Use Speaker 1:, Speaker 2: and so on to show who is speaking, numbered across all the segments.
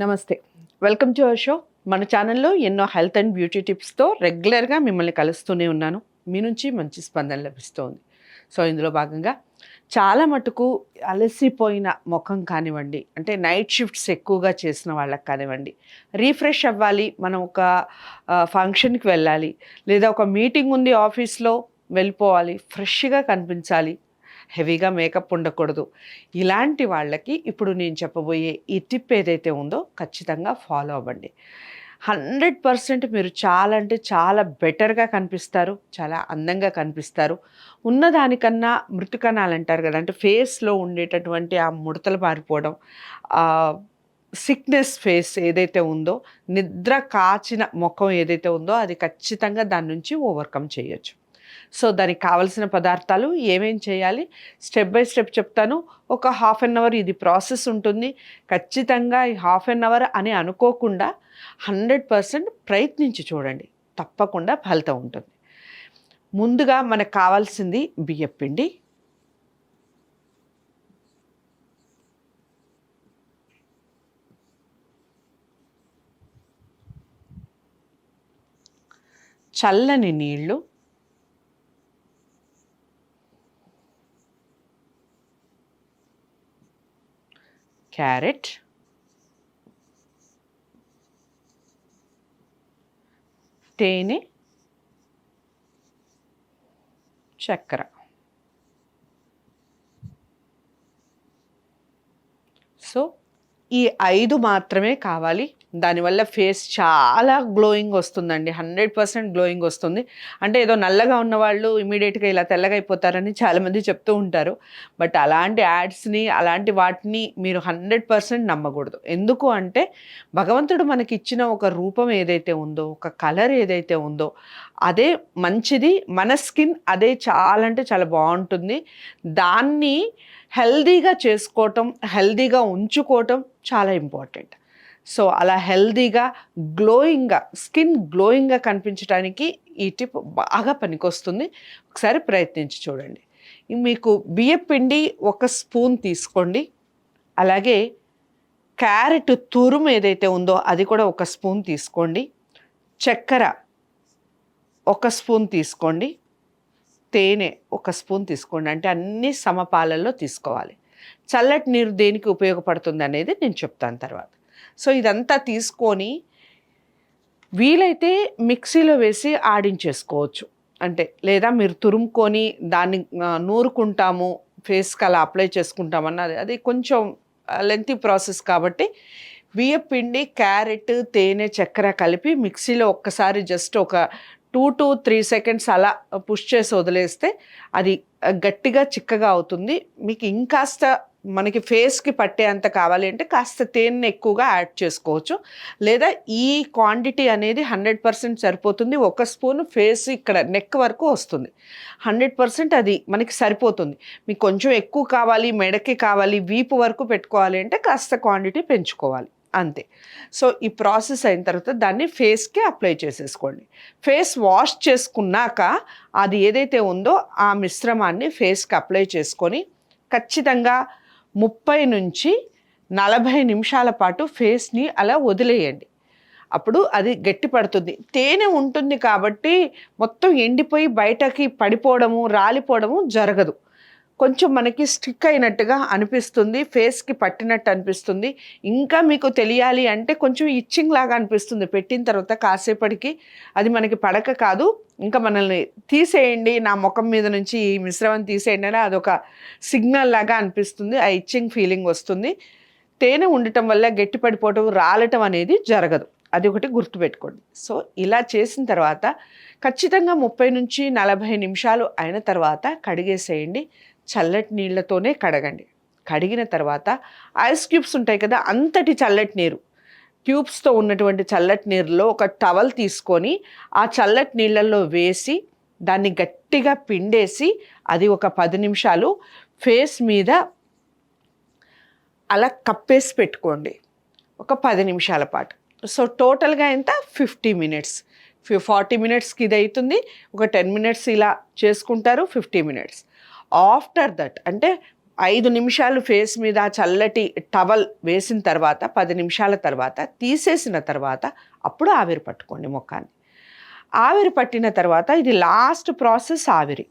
Speaker 1: నమస్తే. Welcome to our show మన ఛానల్లో ఎన్నో హెల్త్ అండ్ బ్యూటీ టిప్స్తో రెగ్యులర్గా మిమ్మల్ని కలుస్తూనే ఉన్నాను. మీ నుంచి మంచి స్పందన లభిస్తోంది. సో ఇందులో భాగంగా చాలా మటుకు అలసిపోయిన ముఖం కానివ్వండి అంటే నైట్ షిఫ్ట్స్ ఎక్కువగా చేసిన వాళ్ళకి కానివ్వండి రీఫ్రెష్ అవ్వాలి మనం ఒక ఫంక్షన్కి వెళ్ళాలి లేదా ఒక మీటింగ్ ఉంది ఆఫీస్లో వెళ్ళిపోవాలి ఫ్రెష్గా కనిపించాలి హెవీగా మేకప్ ఉండకూడదు. ఇలాంటి వాళ్ళకి ఇప్పుడు నేను చెప్పబోయే ఈ టిప్ ఏదైతే ఉందో ఖచ్చితంగా ఫాలో అవ్వండి. హండ్రెడ్ పర్సెంట్ మీరు చాలా అంటే చాలా బెటర్గా కనిపిస్తారు చాలా అందంగా కనిపిస్తారు. ఉన్నదానికన్నా మృతికణాలు అంటారు కదా అంటే ఫేస్లో ఉండేటటువంటి ఆ ముడతలు పారిపోవడం సిక్నెస్ ఫేస్ ఏదైతే ఉందో నిద్ర కాచిన ముఖం ఏదైతే ఉందో అది ఖచ్చితంగా దాని నుంచి ఓవర్కమ్ చేయొచ్చు. సో దానికి కావలసిన పదార్థాలు ఏమేం చేయాలి? స్టెప్ బై స్టెప్ చెప్తాను. ఒక హాఫ్ అన్ అవర్ ఇది ప్రాసెస్ ఉంటుంది. ఖచ్చితంగా ఈ హాఫ్ అన్ అవర్ అని అనుకోకుండా హండ్రెడ్ పర్సెంట్ ప్రయత్నించి చూడండి. తప్పకుండా ఫలితం ఉంటుంది. ముందుగా మనకు కావాల్సింది బియ్యపిండి చల్లని నీళ్ళు. క్యారెట్. తేనె. చక్కెర. సో ఈ ఐదు మాత్రమే కావాలి. దానివల్ల ఫేస్ చాలా గ్లోయింగ్ వస్తుందండి. హండ్రెడ్ పర్సెంట్ గ్లోయింగ్ వస్తుంది. అంటే ఏదో నల్లగా ఉన్న వాళ్ళు ఇమీడియట్గా ఇలా తెల్లగా అయిపోతారని చాలామంది చెప్తూ ఉంటారు. బట్ అలాంటి యాడ్స్ని అలాంటి వాటిని మీరు హండ్రెడ్ పర్సెంట్ నమ్మకూడదు. ఎందుకు అంటే భగవంతుడు మనకి ఇచ్చిన ఒక రూపం ఏదైతే ఉందో ఒక కలర్ ఏదైతే ఉందో అదే మంచిది. మన స్కిన్ అదే చాలా అంటే చాలా బాగుంటుంది. దాన్ని హెల్దీగా చేసుకోవటం హెల్దీగా ఉంచుకోవటం చాలా ఇంపార్టెంట్. సో అలా హెల్దీగా గ్లోయింగ్గా స్కిన్ గ్లోయింగ్గా కనిపించడానికి ఈ టిప్ బాగా పనికొస్తుంది. ఒకసారి ప్రయత్నించి చూడండి. మీకు బియ్యం పిండి ఒక స్పూన్ తీసుకోండి. అలాగే క్యారెట్ తురుము ఏదైతే ఉందో అది కూడా ఒక స్పూన్ తీసుకోండి. చక్కెర ఒక స్పూన్ తీసుకోండి. తేనె ఒక స్పూన్ తీసుకోండి. అంటే అన్ని సమపాలల్లో తీసుకోవాలి. చల్లటి నీరు దేనికి ఉపయోగపడుతుంది అనేది నేను చెప్తాను తర్వాత. సో ఇదంతా తీసుకొని వీలైతే మిక్సీలో వేసి ఆడించేసుకోవచ్చు. అంటే లేదా మీరు తురుముకొని దాన్ని నూరుకుంటాము ఫేస్కి అలా అప్లై చేసుకుంటామన్నది అది కొంచెం లెంతీ ప్రాసెస్ కాబట్టి బియ్యపిండి క్యారెట్ తేనె చక్కెర కలిపి మిక్సీలో ఒక్కసారి జస్ట్ ఒక టూ టు త్రీ సెకండ్స్ అలా పుష్ చేసి వదిలేస్తే అది గట్టిగా చిక్కగా అవుతుంది. మీకు ఇంకాస్త మనకి ఫేస్కి పట్టేంత కావాలి అంటే కాస్త తేనె ఎక్కువగా యాడ్ చేసుకోవచ్చు. లేదా ఈ క్వాంటిటీ అనేది హండ్రెడ్ పర్సెంట్ సరిపోతుంది. ఒక స్పూన్ ఫేస్ ఇక్కడ నెక్ వరకు వస్తుంది. హండ్రెడ్ పర్సెంట్ అది మనకి సరిపోతుంది. మీకు కొంచెం ఎక్కువ కావాలి మెడకి కావాలి వీపు వరకు పెట్టుకోవాలి అంటే కాస్త క్వాంటిటీ పెంచుకోవాలి. అంతే. సో ఈ ప్రాసెస్ అయిన తర్వాత దాన్ని ఫేస్కి అప్లై చేసేసుకోండి. ఫేస్ వాష్ చేసుకున్నాక అది ఏదైతే ఉందో ఆ మిశ్రమాన్ని ఫేస్కి అప్లై చేసుకొని ఖచ్చితంగా ముప్పై నుంచి నలభై నిమిషాల పాటు ఫేస్ని అలా వదిలేయండి. అప్పుడు అది గట్టి పడుతుంది. తేనె ఉంటుంది కాబట్టి మొత్తం ఎండిపోయి బయటకి పడిపోవడము రాలిపోవడము జరగదు. కొంచెం మనకి స్టిక్ అయినట్టుగా అనిపిస్తుంది ఫేస్కి పట్టినట్టు అనిపిస్తుంది. ఇంకా మీకు తెలియాలి అంటే కొంచెం ఇచ్చింగ్ లాగా అనిపిస్తుంది. పెట్టిన తర్వాత కాసేపటికి అది మనకి పడక కాదు. ఇంకా మనల్ని తీసేయండి నా ముఖం మీద నుంచి ఈ మిశ్రమం తీసేయండి అని అదొక సిగ్నల్ లాగా అనిపిస్తుంది. ఆ ఇచ్చింగ్ ఫీలింగ్ వస్తుంది. తేనె ఉండటం వల్ల గట్టిపడిపోవటం రాలటం అనేది జరగదు. అది ఒకటి గుర్తుపెట్టుకోండి. సో ఇలా చేసిన తర్వాత ఖచ్చితంగా ముప్పై నుంచి నలభై నిమిషాలు అయిన తర్వాత కడిగేసేయండి. చల్లటి నీళ్ళతోనే కడగండి. కడిగిన తర్వాత ఐస్ క్యూబ్స్ ఉంటాయి కదా అంతటి చల్లటి నీరు. క్యూబ్స్తో ఉన్నటువంటి చల్లటి నీరులో ఒక టవల్ తీసుకొని ఆ చల్లటి నీళ్ళల్లో వేసి దాన్ని గట్టిగా పిండేసి అది ఒక పది నిమిషాలు ఫేస్ మీద అలా కప్పేసి పెట్టుకోండి. ఒక పది నిమిషాల పాటు. సో టోటల్గా ఎంత? Fifty minutes. ఫార్టీ మినిట్స్కి ఇది అవుతుంది ఒక టెన్ మినిట్స్ ఇలా చేసుకుంటారు ఫిఫ్టీ మినిట్స్. ఆఫ్టర్ దట్ అంటే ఐదు నిమిషాలు ఫేస్ మీద చల్లటి టవల్ వేసిన తర్వాత పది నిమిషాల తర్వాత తీసేసిన తర్వాత అప్పుడు ఆవిరి పట్టుకోండి ముఖాన్ని. ఆవిరి పట్టిన తర్వాత ఇది లాస్ట్ ప్రాసెస్ ఆవిరి.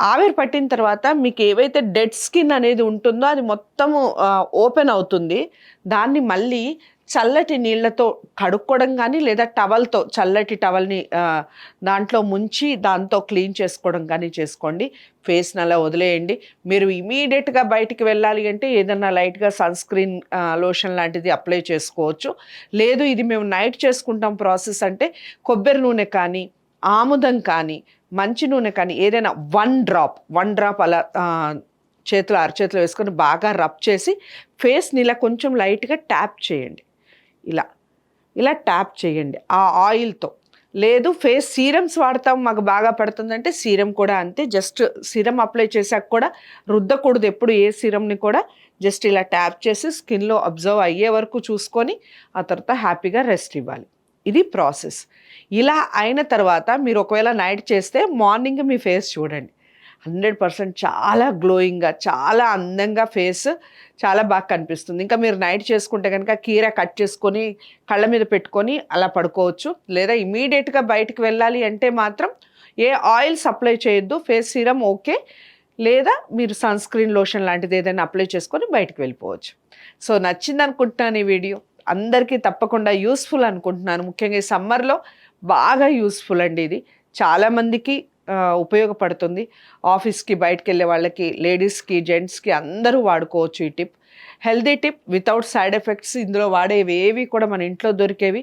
Speaker 1: ఆవిరి పట్టిన తర్వాత మీకు ఏవైతే డెడ్ స్కిన్ అనేది ఉంటుందో అది మొత్తము ఓపెన్ అవుతుంది. దాన్ని మళ్ళీ చల్లటి నీళ్ళతో కడుక్కోవడం కానీ లేదా టవల్తో చల్లటి టవల్ని దాంట్లో ముంచి దాంతో క్లీన్ చేసుకోవడం కానీ చేసుకోండి. ఫేస్ని అలా వదిలేయండి. మీరు ఇమీడియట్గా బయటికి వెళ్ళాలి అంటే ఏదన్నా లైట్గా సన్ స్క్రీన్ లోషన్ లాంటిది అప్లై చేసుకోవచ్చు. లేదు ఇది మేము నైట్ చేసుకుంటాం ప్రాసెస్ అంటే కొబ్బరి నూనె కానీ ఆముదం కానీ మంచి నూనె కానీ ఏదైనా వన్ డ్రాప్ వన్ డ్రాప్ అలా చేతులు చేతిలో అరచేతిలో వేసుకొని బాగా రబ్ చేసి ఫేస్ని ఇలా కొంచెం లైట్గా ట్యాప్ చేయండి. ఇలా ఇలా ట్యాప్ చేయండి. ఆ ఆయిల్తో. లేదు ఫేస్ సీరమ్స్ వాడతాం మాకు బాగా పడుతుందంటే సీరం కూడా అంతే. జస్ట్ సీరం అప్లై చేశాక కూడా రుద్దకూడదు ఎప్పుడు ఏ సీరంని కూడా. జస్ట్ ఇలా ట్యాప్ చేసి స్కిన్లో అబ్జర్వ్ అయ్యే వరకు చూసుకొని ఆ తర్వాత హ్యాపీగా రెస్ట్ ఇవ్వాలి. ఇది ప్రాసెస్. ఇలా అయిన తర్వాత మీరు ఒకవేళ నైట్ చేస్తే మార్నింగ్ మీ ఫేస్ చూడండి. హండ్రెడ్ పర్సెంట్ చాలా గ్లోయింగ్గా చాలా అందంగా ఫేస్ చాలా బాగా కనిపిస్తుంది. ఇంకా మీరు నైట్ చేసుకుంటే కనుక కీర కట్ చేసుకొని కళ్ళ మీద పెట్టుకొని అలా పడుకోవచ్చు. లేదా ఇమీడియట్గా బయటికి వెళ్ళాలి అంటే మాత్రం ఏ ఆయిల్ సప్లై చేయొద్దు ఫేస్ సీరం ఓకే. లేదా మీరు సన్ స్క్రీన్ లోషన్ లాంటిది ఏదైనా అప్లై చేసుకొని బయటకు వెళ్ళిపోవచ్చు. సో నచ్చింది అనుకుంటున్నాను ఈ వీడియో. అందరికీ తప్పకుండా యూస్ఫుల్ అనుకుంటున్నాను. ముఖ్యంగా ఈ సమ్మర్లో బాగా యూస్ఫుల్ అండి ఇది. చాలామందికి ఉపయోగపడుతుంది. ఆఫీస్కి బయటకు వెళ్ళే వాళ్ళకి లేడీస్కి జెంట్స్కి అందరూ వాడుకోవచ్చు ఈ tip. Healthy tip without side effects ఇందులో వాడేవి ఏవి కూడా మన ఇంట్లో దొరికేవి.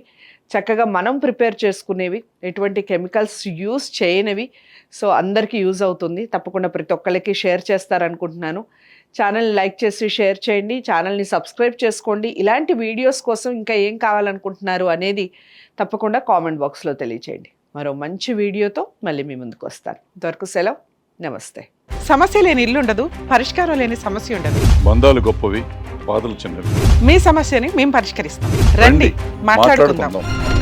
Speaker 1: చక్కగా మనం ప్రిపేర్ చేసుకునేవి. ఎటువంటి కెమికల్స్ యూస్ చేయనివి. సో అందరికీ యూజ్ అవుతుంది. తప్పకుండా ప్రతి ఒక్కరికి షేర్ చేస్తారనుకుంటున్నాను. ఛానల్ లైక్ చేసి షేర్ చేయండి. ఛానల్ని సబ్స్క్రైబ్ చేసుకోండి. ఇలాంటి వీడియోస్ కోసం ఇంకా ఏం కావాలనుకుంటున్నారు అనేది తప్పకుండా కామెంట్ బాక్స్లో తెలియచేయండి. మరో మంచి వీడియోతో మళ్ళీ మీ ముందుకు వస్తాను. ఇంతవరకు సెలవు. నమస్తే.
Speaker 2: సమస్య లేని ఇల్లు ఉండదు పరిష్కారం లేని సమస్య ఉండదు.
Speaker 3: బంధాలు గొప్పవి బాధలు చిన్నవి.
Speaker 2: మీ సమస్యని మేము పరిష్కరిస్తాం. రండి మాట్లాడుకుందాం.
Speaker 3: మాట్లాడుకుందాం.